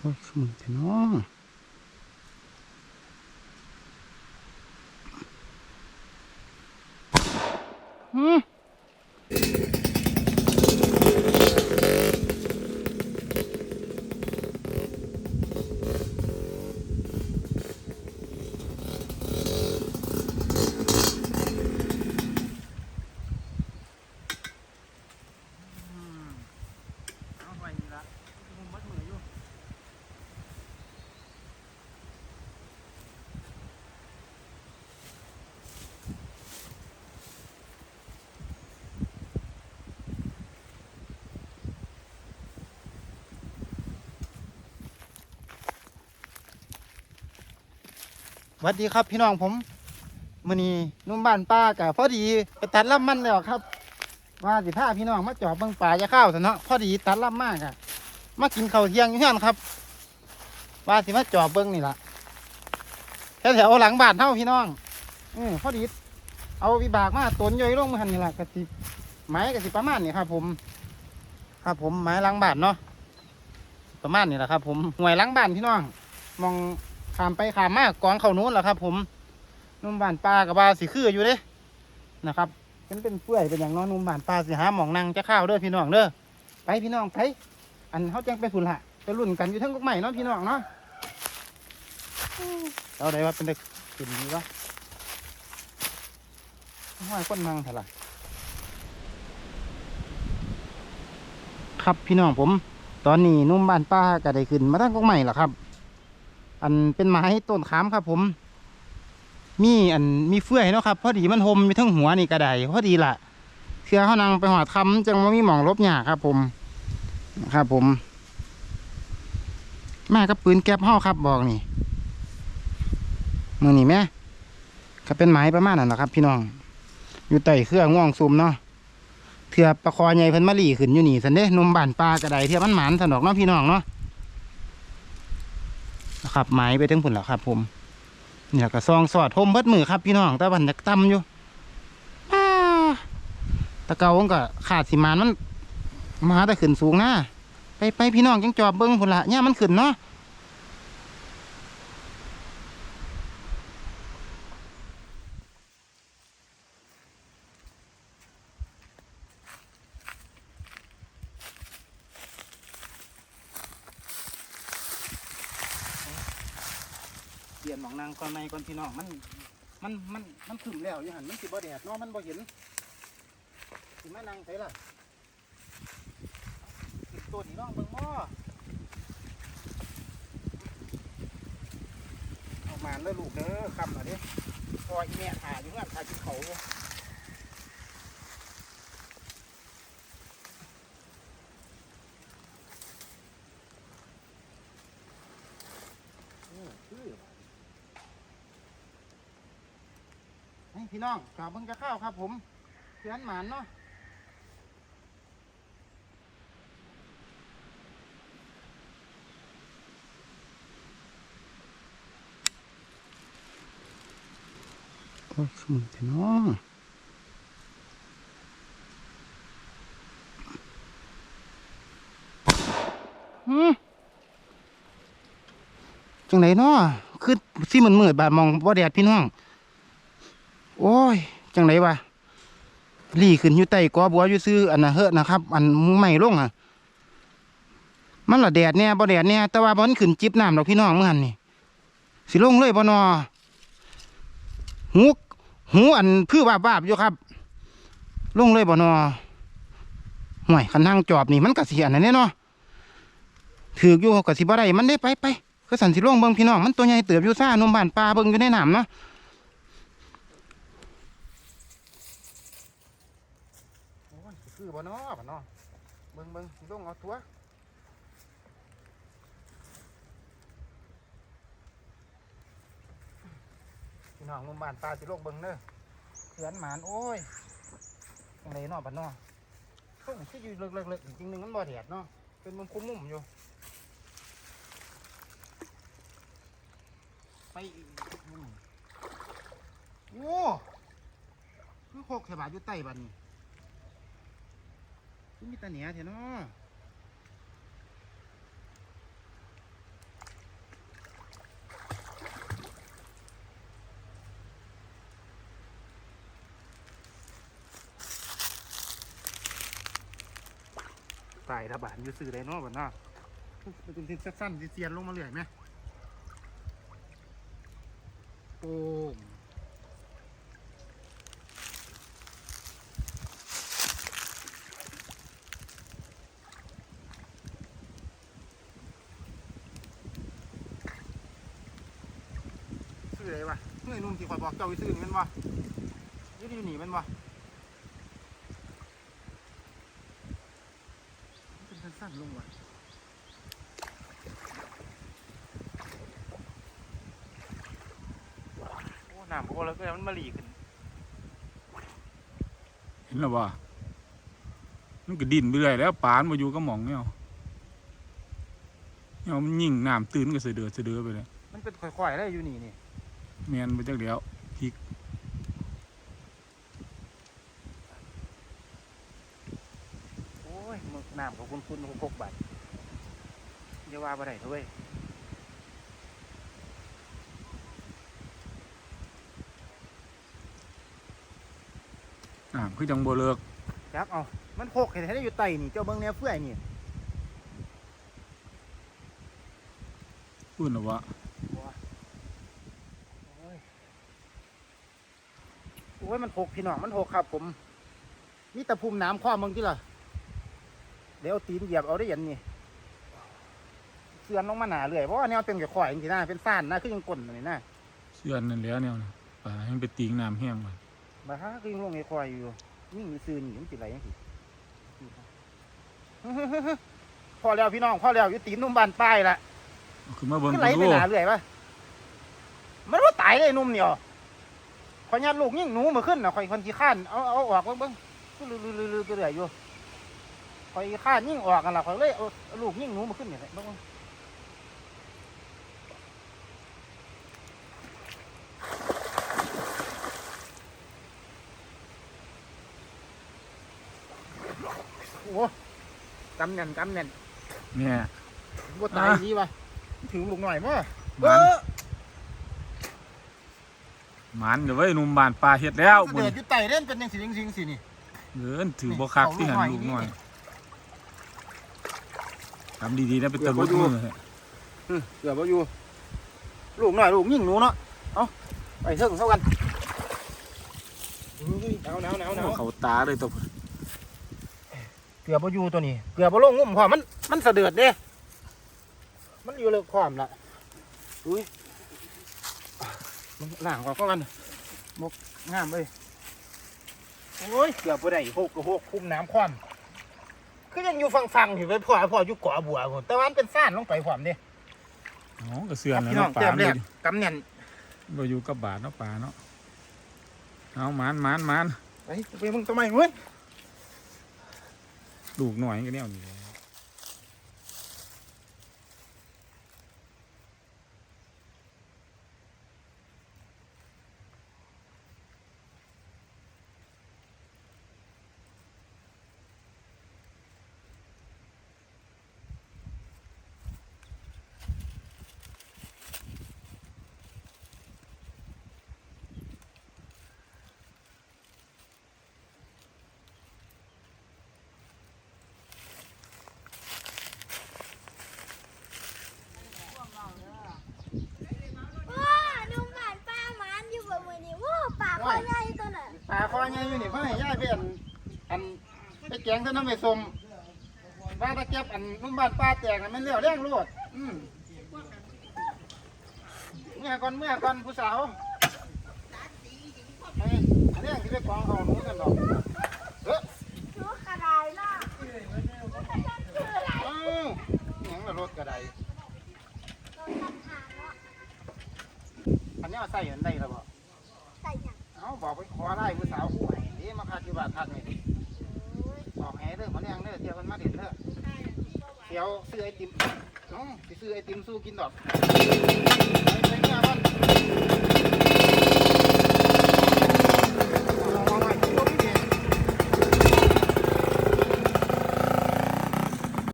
โอ้ยสมุนแต่น้อหืมเอาไปนี่ละมุมมัดมืออยู่ ส วัสดีครับพี่น้องผมมื่อนี้นุ่มบ้านป้ากับพอดีไปตัดลำมันแล้วครับว่าสิพาพี่น้องมาจอบเบิ่งป่าจะข้าวซะเนาะพอดีตัดลำมากอะมากินข้าวเที่ยงอยู่ที่นั่นครับ ว่าสิมาจอบเบิ่งนี่ล่ะแถวๆหลังบ้านเท่าพี่น้องอือพอดี เอาวิบากมาตนย่อยลงมาหันนี่ล่ะกะสิไม้กะสิประมาณนี้ครับ ผม ครับผมไม้หลังบ้านเนาะประมาณนี้แหละครับ ผมห่วยหลังบ้านพี่น้องมอง ขามไปขามมากกองเขานู้นแหละครับ ผมนุ่มบานปลากับบาสีคืออยู่เด้นะครับเป็นเป็นเปื่อยเป็นอย่างน้อยนุ่มบานปลาสิหาหมองนั่งจะข้าวเด้อพี่น้องเด้อไปพี่น้องไปอันเขาแจ้งไปฝุ่นละไปรุ่นกันอยู่ทั้งกกใหม่เนาะพี่น้องเนาะเอาได้ว่าเป็นเด็กกินดีวะห้อยคนนั่งเถอะล่ะครับพี่น้องผม ตอนนี้นุ่มบานป้าก็ได้ขึ้นมาทั้งกกใหม่ละครับ อันเป็นไม้ต้นขามครับ ผม มีอันมีเฟื่อยเนาะครับ พอดีมันหมมีทั้งหัวนี่กระไดพอดีละเชื่อเขานางไปหอดคำจังว่ามีหมองลบหยาครับ ผมนะครับผมแม่ก็ปืนแก๊ปห่อครับบอกนี่มือนี่แม่ก็เป็นไม้ประมาณนั้นแหละครับ พี่น้อง อยู่ใต้เครื่องง่วงซุมเนาะเถื่อประคอใหญ่เพิ่นมาหลีขึ้นอยู่นี่สันเด้นมบานปลากระไดเถื่อมันหมานสนอกเนาะพี่น้องเนาะ นะครับไม้ไปถึงผุนแล้วครับ ผมเนี่ยก็ซองสอดทมเบิดมือครับพี่น้องตะวันจะต่ำอยู่อ้าตะเกาก็ขาดสิมานมันมาแต่ขึ้นสูงนะไปไปพี่น้องจังจอบเบิ้งผุนละเนี่ยมันขึ้นเนาะ ลี่ยนหมองนางก่อนในก่อนพี่น้องมัน มันมันมันขึ้นแล้วอยู่หันมันสิบ่แดดเนาะมันบ่เห็นสิมานั่งไสล่ะขึ้นตัวนี้น้องเบิ่งหม้อเอามาแล้วลูกเด้อคำน่อยดิพออีแม่ถ่ายอยู่งั้นถ่ายกินเขาอยู่อือคือ ให้ พี่น้องกลับเบิ่งจะข้าวครับ ผมเพื่อนหมานเนาะโอ้ยสมุนแต่น้อหืมจังไหนเนาะคือสิมันมืดๆบาดมองบ่แดดพี่น้อง โอ้ย จังไรวะหลี่ขึ้นอยู่ใต้กอบัวอยู่ซื้ออันน่ะเฮอะนะครับ อันไม่ลงอะ มันละแดดเนี่ยบ่แดดเนี่ยแต่ว่าบอนขึ้นจิบน้ำดอกพี่น้องเมื่อหันนี่สิลงเลยบ่นอหูหูอันพื้บาบาบอยู่ครับ ลงเลยบ่นอห่วยคันทางจอบนี่มันกระเสิอันนั้นแน่เนาะถืออยู่กะสิบ่ได้มันได้ไปไปคือสันสิลงเบิ่งพี่น้องมันตัวใหญ่เติบอยู่ซ่านมบ้านปลาเบิ่งอยู่ในน้ำเนาะ โอ้ยสิ คือบ่เนาะบ่เนาะเบิ่งเบิ่งสิลงเอาตัวพี่น้องมุมบ้านปลาสิลงเบิ่งเด้อเขือนหมานโอ้ยจังไดเนาะบัดเนาะส่งที่อยู่เลิกๆๆจริงๆนึงมันบ่แดดเนาะเป็นมุมคุ้มมุมอยู่ไปโอ้คือโคกแถบาดอยู่ใต้บัดนี้ คุณมีตาเหนียเถอะเนาะตายถ้บาดอยู่ซื้อได้เนาะบันนาะเป็นทิ้สั้นๆเซียนลงมาเรื่อยไหมโอ้ อไอ้หนุ่มที่คอยบอกเจ้าไปซื้อนี่แมันบ่อยี่ดีหนีแมันบ่มันเป็นสั้นๆลงว่ะโอ้น้ำโอ้แล้วก็มันมาหลีขึ้นเห็นแล้วว่ามันก็ดินไปเรื่อยแล้วปานมาอยู่ก็หมองเนี่ยเนี่ยมันยิ่งน้ำตื่นก็เสะเดือดเสะเดือไปเลยมันเป็นค่อยๆได้อยู่นี่นี่ แมนไปจักเดียวโอ้ยมึกน้ำของคุณคุณหกหกบาทอย่าว่าบ่ได้เถอะเว้ยน้ำคือจังบ่เลิกจักเอามันหกเห็นได้อยู่ไตนี่เจ้าเบิ่งแนวเฟื่อยนี่พูดแล้วว่า โอ้ย โอ้ยมันหกพี่น้องมันหกครับ ผมนี่ตะพุ่มน้ำข้อมึงที่ล่ะเดี๋ยวเอาตีนเหยียบเอาได้ยันนี่เสื่อนลงมาหนาเลยเพราะว่าแนวเป็นกับข่อยจริงๆนะเป็นซ่านนะคือยังกลนนี่นะเชื่อนนั่นแหล้วเนี่ยนะปลาให้มันไปตีงน้ำแห้งไปมาฮะก็ยังลงไอ้ควายอยู่ยิ่งมีซื้อนี่มันสิไรยังสิพอแล้วพี่น้องพอแล้วอยู่ตีนนุ่มบานป้ายละเอาขึ้นมาเบิ่งขึ้นไหลกันไปดูหนาเรื่อยปะมันว่าตายเลยนุ่มเนี่ย คอยยัดลูกยิ่งหนูมาขึ้นนะคอยคนที่ข้านเอาเอาออกเบิ้งเบิ้งก็ลือลือลือไปเรื่อยอยู่คอยข้านยิ่งออกกันละคอยเลยเอาลูกยิ่งหนูมาขึ้นเนี่ยเบิ้งเบิ่งโอ้กำเน่นกำเน่นเนี่ยว่าตายดีวะถึงลูกหน่อยมั้งหมัน หมันเดี๋ยวไว้ยหนุ่มบ้านปลาเฮ็ดแล้วเดืบุญอดอยู่ไตเล่นเป็นยังสิจริงๆสินี่ เดินถือบ่คักที่หันเอาลูลูกกหน่น้ออยยทำดีๆนะเป็นตะลุดมือเกือบว่าอยู่ลูกหน่อยลูกยิ่งหนูเนาะเอาไปเถอะเท่ากันอุ้ยหนาวหนาวหนาวหนาวเขาตาเลยตัวเกือบว่าอยู่ตัวนี้เกือบว่าลงงุ่มพอมันมันสะเดือดเด้มันอยู่เลยความละอุ้ย มันล่างก่อนก็กันมกงามเลยโอ้ยเกือบว่าได้หกกับหกคุมน้ำความคือยังอยู่ฟังฟังๆอยู่ไปพ่อพ่ออยู่เกาะบัวผมแต่ว่ามันเป็นซ่านลงไปความเด้อ๋อก็เสื่อนแล้วพี่น้องเนาะปเติลามแรเลกยกำเนียนบ่อยู่กับบาทเนาะปลาเนาะเอาหมานหมานหมานไปไปมึงทำไมเว้ยลูกหน่อยก็เนี่ยนี่ ว้านุ่มหวานป้ามันอยู่แบบมือนี้ว้าป่าพ่อ ใหญ่ตัวน่ะปลาคอใหญ่อยู่นี่เพื่อให้ย่ายเพื่อนอันไปแกงเส้นน้ำไปสมบ้านตะเก็บอันนุ่มบ้านป้าแตกน่ะมันเลี้ยวแรงโลดอืมเมื่อก่อนเมื่อก่อนผู้สาวไอ้อันนี้ที่ไปกองเอาหนูกันดอกเออ รถกระไดน่ะคืออะไร เอ้าหยังละรถกระได รถตัดหางเนาะ อันนี้เอาใส่อันใดละบ่ ใส่หยัง เอาบอกไปขอไล่ผู้สาวผู้ให้เด้มาพักอยู่บ้านพักนี่ดิบอกให้ เด้อมาแรงเด้อเที่ยวกันมาเด็ดเด้อเที่ยวซื้อไอติมน้องไปซื้อไอติมสู้กินดอกไปเนี่ยก่อน